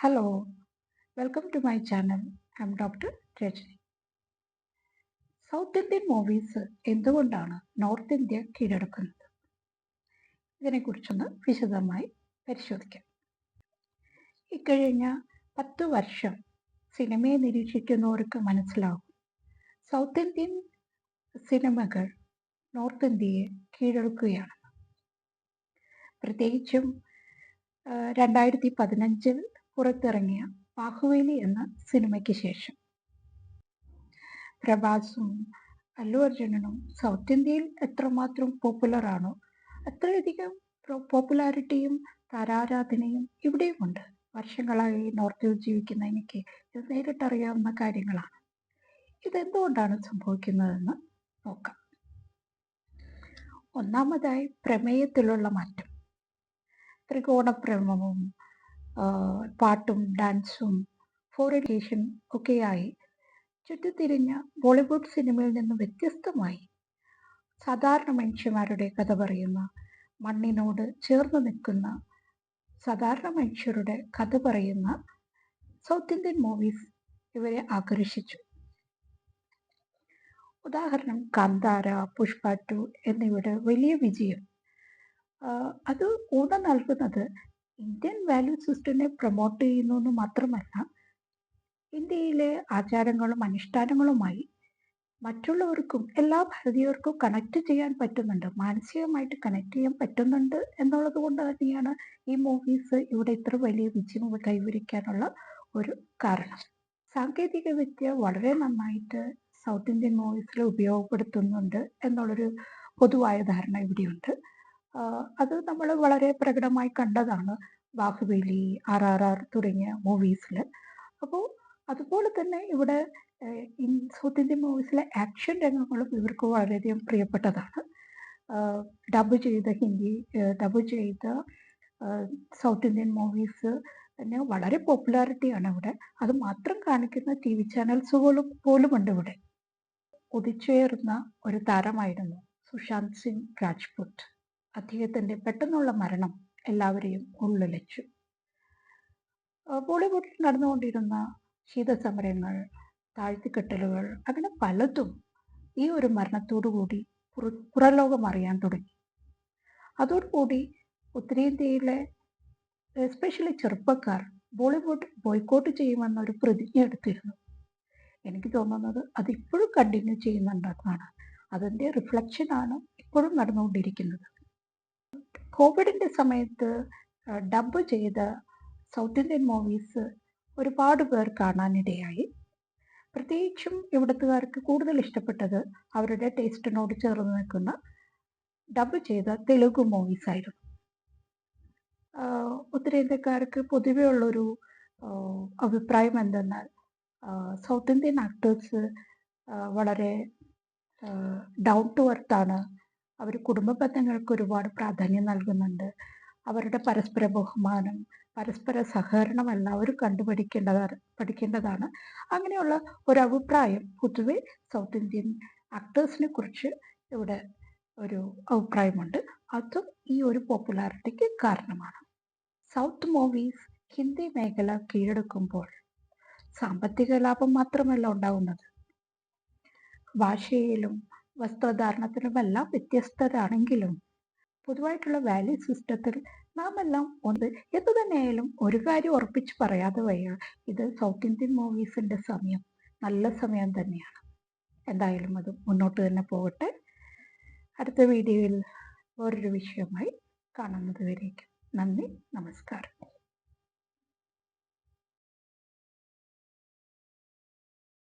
Hello welcome to my channel I'm doctor Rajani south Indian movies എന്തുകൊണ്ടാണ് north India കീഴടക്കുന്നത്? ഇതിനെക്കുറിച്ചൊന്ന് വിശദമായി പരിശോധിക്കാം. ഇക്കഴിഞ്ഞ പത്ത് വർഷം സിനിമയെ നിരീക്ഷിക്കുന്നവർക്ക് മനസ്സിലാകും സൗത്ത് ഇന്ത്യൻ സിനിമകൾ നോർത്ത് ഇന്ത്യയെ കീഴടക്കുകയാണ്. പ്രത്യേകിച്ചും രണ്ടായിരത്തി പതിനഞ്ചിൽ പുറത്തിറങ്ങിയ ബാഹുബലി എന്ന സിനിമയ്ക്ക് ശേഷം. പ്രഭാസും അല്ലു അർജുനനും സൗത്ത് ഇന്ത്യയിൽ എത്രമാത്രം പോപ്പുലർ ആണോ അത്രയധികം പോപ്പുലാരിറ്റിയും താരാരാധനയും ഇവിടെയുമുണ്ട്. വർഷങ്ങളായി നോർത്തിൽ ജീവിക്കുന്ന എനിക്ക് ഇത് നേരിട്ടറിയാവുന്ന കാര്യങ്ങളാണ്. ഇതെന്തുകൊണ്ടാണ് സംഭവിക്കുന്നതെന്ന് നോക്കാം. ഒന്നാമതായി പ്രമേയത്തിലുള്ള മാറ്റം. ത്രികോണപ്രമവും പാട്ടും ഡാൻസും ഫോർ എഡ്യൂക്കേഷൻ ഒക്കെയായി. ചുറ്റിത്തിരിഞ്ഞ ബോളിവുഡ് സിനിമയിൽ നിന്ന് വ്യത്യസ്തമായി സാധാരണ മനുഷ്യന്മാരുടെ കഥ പറയുന്ന മണ്ണിനോട് ചേർന്ന് നിൽക്കുന്ന സാധാരണ മനുഷ്യരുടെ കഥ പറയുന്ന സൗത്ത് ഇന്ത്യൻ മൂവീസ് ഇവരെ ആകർഷിച്ചു. ഉദാഹരണം കാന്താര പുഷ്പ ടു എന്നിവയുടെ വലിയ വിജയം. അത് ഊന്നൽ നൽകുന്നത് ഇന്ത്യൻ വാല്യൂ സിസ്റ്റത്തിനെ പ്രൊമോട്ട് ചെയ്യുന്നു എന്ന് മാത്രമല്ല ഇന്ത്യയിലെ ആചാരങ്ങളും അനുഷ്ഠാനങ്ങളുമായി മറ്റുള്ളവർക്കും എല്ലാ ഭാരതീയർക്കും കണക്ട് ചെയ്യാൻ പറ്റുന്നുണ്ട് മാനസികമായിട്ട് കണക്ട് ചെയ്യാൻ പറ്റുന്നുണ്ട് എന്നുള്ളത് കൊണ്ട് തന്നെയാണ് ഈ മൂവീസ് ഇവിടെ ഇത്ര വലിയ വിജയം കൈവരിക്കാനുള്ള ഒരു കാരണം. സാങ്കേതിക വിദ്യ വളരെ നന്നായിട്ട് സൗത്ത് ഇന്ത്യൻ മൂവീസിൽ ഉപയോഗപ്പെടുത്തുന്നുണ്ട് എന്നുള്ളൊരു പൊതുവായ ധാരണ ഇവിടെയുണ്ട്. അത് നമ്മൾ വളരെ പ്രകടമായി കണ്ടതാണ്. ബാഹുബലി ആർ ആർ ആർ തുടങ്ങിയ മൂവീസിൽ അപ്പോൾ അതുപോലെ തന്നെ ഇവിടെ സൗത്ത് ഇന്ത്യൻ മൂവീസിലെ ആക്ഷൻ രംഗങ്ങളും ഇവർക്ക് വളരെയധികം പ്രിയപ്പെട്ടതാണ്. ഡബ് ചെയ്ത ഹിന്ദി ഡബ് ചെയ്ത സൗത്ത് ഇന്ത്യൻ മൂവീസ് തന്നെ വളരെ പോപ്പുലാരിറ്റിയാണ് ഇവിടെ. അത് മാത്രം കാണിക്കുന്ന ടി വി ചാനൽസുകളും പോലുമുണ്ട് ഇവിടെ. ഉദിച്ചുയർന്ന ഒരു താരമായിരുന്നു സുശാന്ത് സിംഗ് രാജ്പുട്ട് അദ്ദേഹത്തിന്റെ പെട്ടെന്നുള്ള മരണം എല്ലാവരെയും ഉള്ളിലച്ചു. ബോളിവുഡിൽ നടന്നുകൊണ്ടിരുന്ന ശീതസമരങ്ങൾ താഴ്ത്തിക്കെട്ടലുകൾ അങ്ങനെ പലതും ഈ ഒരു മരണത്തോടുകൂടി പുറലോകം അറിയാൻ തുടങ്ങി. അതോടുകൂടി ഉത്തരേന്ത്യയിലെ എസ്പെഷ്യലി ചെറുപ്പക്കാർ ബോളിവുഡ് ബോയ്ക്കോട്ട് ചെയ്യുമെന്നൊരു പ്രതിജ്ഞ എടുത്തിരുന്നു. എനിക്ക് തോന്നുന്നത് അതിപ്പോഴും കണ്ടിന്യൂ ചെയ്യുന്നുണ്ടെന്നാണ്. അതിന്റെ റിഫ്ലക്ഷനാണ് ഇപ്പോഴും നടന്നുകൊണ്ടിരിക്കുന്നത്. കോവിഡിന്റെ സമയത്ത് ഡബ് ചെയ്ത സൗത്ത് ഇന്ത്യൻ മൂവീസ് ഒരുപാട് പേർ കാണാനിടയായി. പ്രത്യേകിച്ചും ഇവിടുത്തുകാർക്ക് കൂടുതൽ ഇഷ്ടപ്പെട്ടത് അവരുടെ ടേസ്റ്റിനോട് ചേർന്ന് നിൽക്കുന്ന ഡബ് ചെയ്ത തെലുഗു മൂവീസ് ആയിരുന്നു ഉത്തരേന്ത്യക്കാർക്ക് പൊതുവേ ഉള്ളൊരു അഭിപ്രായം എന്തെന്നാൽ സൗത്ത് ഇന്ത്യൻ ആക്ടേഴ്സ് വളരെ ഡൗൺ ടു എർത്താണ് അവർ കുടുംബ ബന്ധങ്ങൾക്ക് ഒരുപാട് പ്രാധാന്യം നൽകുന്നുണ്ട്. അവരുടെ പരസ്പര ബഹുമാനം പരസ്പര സഹകരണം എല്ലാവരും കണ്ടുപഠിക്കേണ്ടതാണ് പഠിക്കേണ്ടതാണ്. അങ്ങനെയുള്ള ഒരു അഭിപ്രായം പൊതുവെ സൗത്ത് ഇന്ത്യൻ ആക്ടേഴ്സിനെ കുറിച്ച് ഇവിടെ ഒരു അഭിപ്രായമുണ്ട്. അതും ഈ ഒരു പോപ്പുലാരിറ്റിക്ക് കാരണമാണ്. സൗത്ത് മൂവീസ് ഹിന്ദി മേഖല കീഴടക്കുമ്പോൾ സാമ്പത്തിക ലാഭം മാത്രമല്ല ഉണ്ടാകുന്നത് ഭാഷയിലും വസ്ത്രധാരണത്തിലുമെല്ലാം വ്യത്യസ്തരാണെങ്കിലും പൊതുവായിട്ടുള്ള വാല്യൂ സിസ്റ്റത്തിൽ നാം എല്ലാം ഒന്ന് എന്തു തന്നെയായാലും ഒരു കാര്യം ഉറപ്പിച്ച് പറയാതെ വയ്യ. ഇത് സൗത്ത് ഇന്ത്യൻ മൂവീസിന്റെ സമയം നല്ല സമയം തന്നെയാണ്. എന്തായാലും അത് മുന്നോട്ട് തന്നെ പോകട്ടെ. അടുത്ത വീഡിയോയിൽ വേറൊരു വിഷയമായി കാണുന്നത് വരേക്കും. നന്ദി നമസ്കാരം.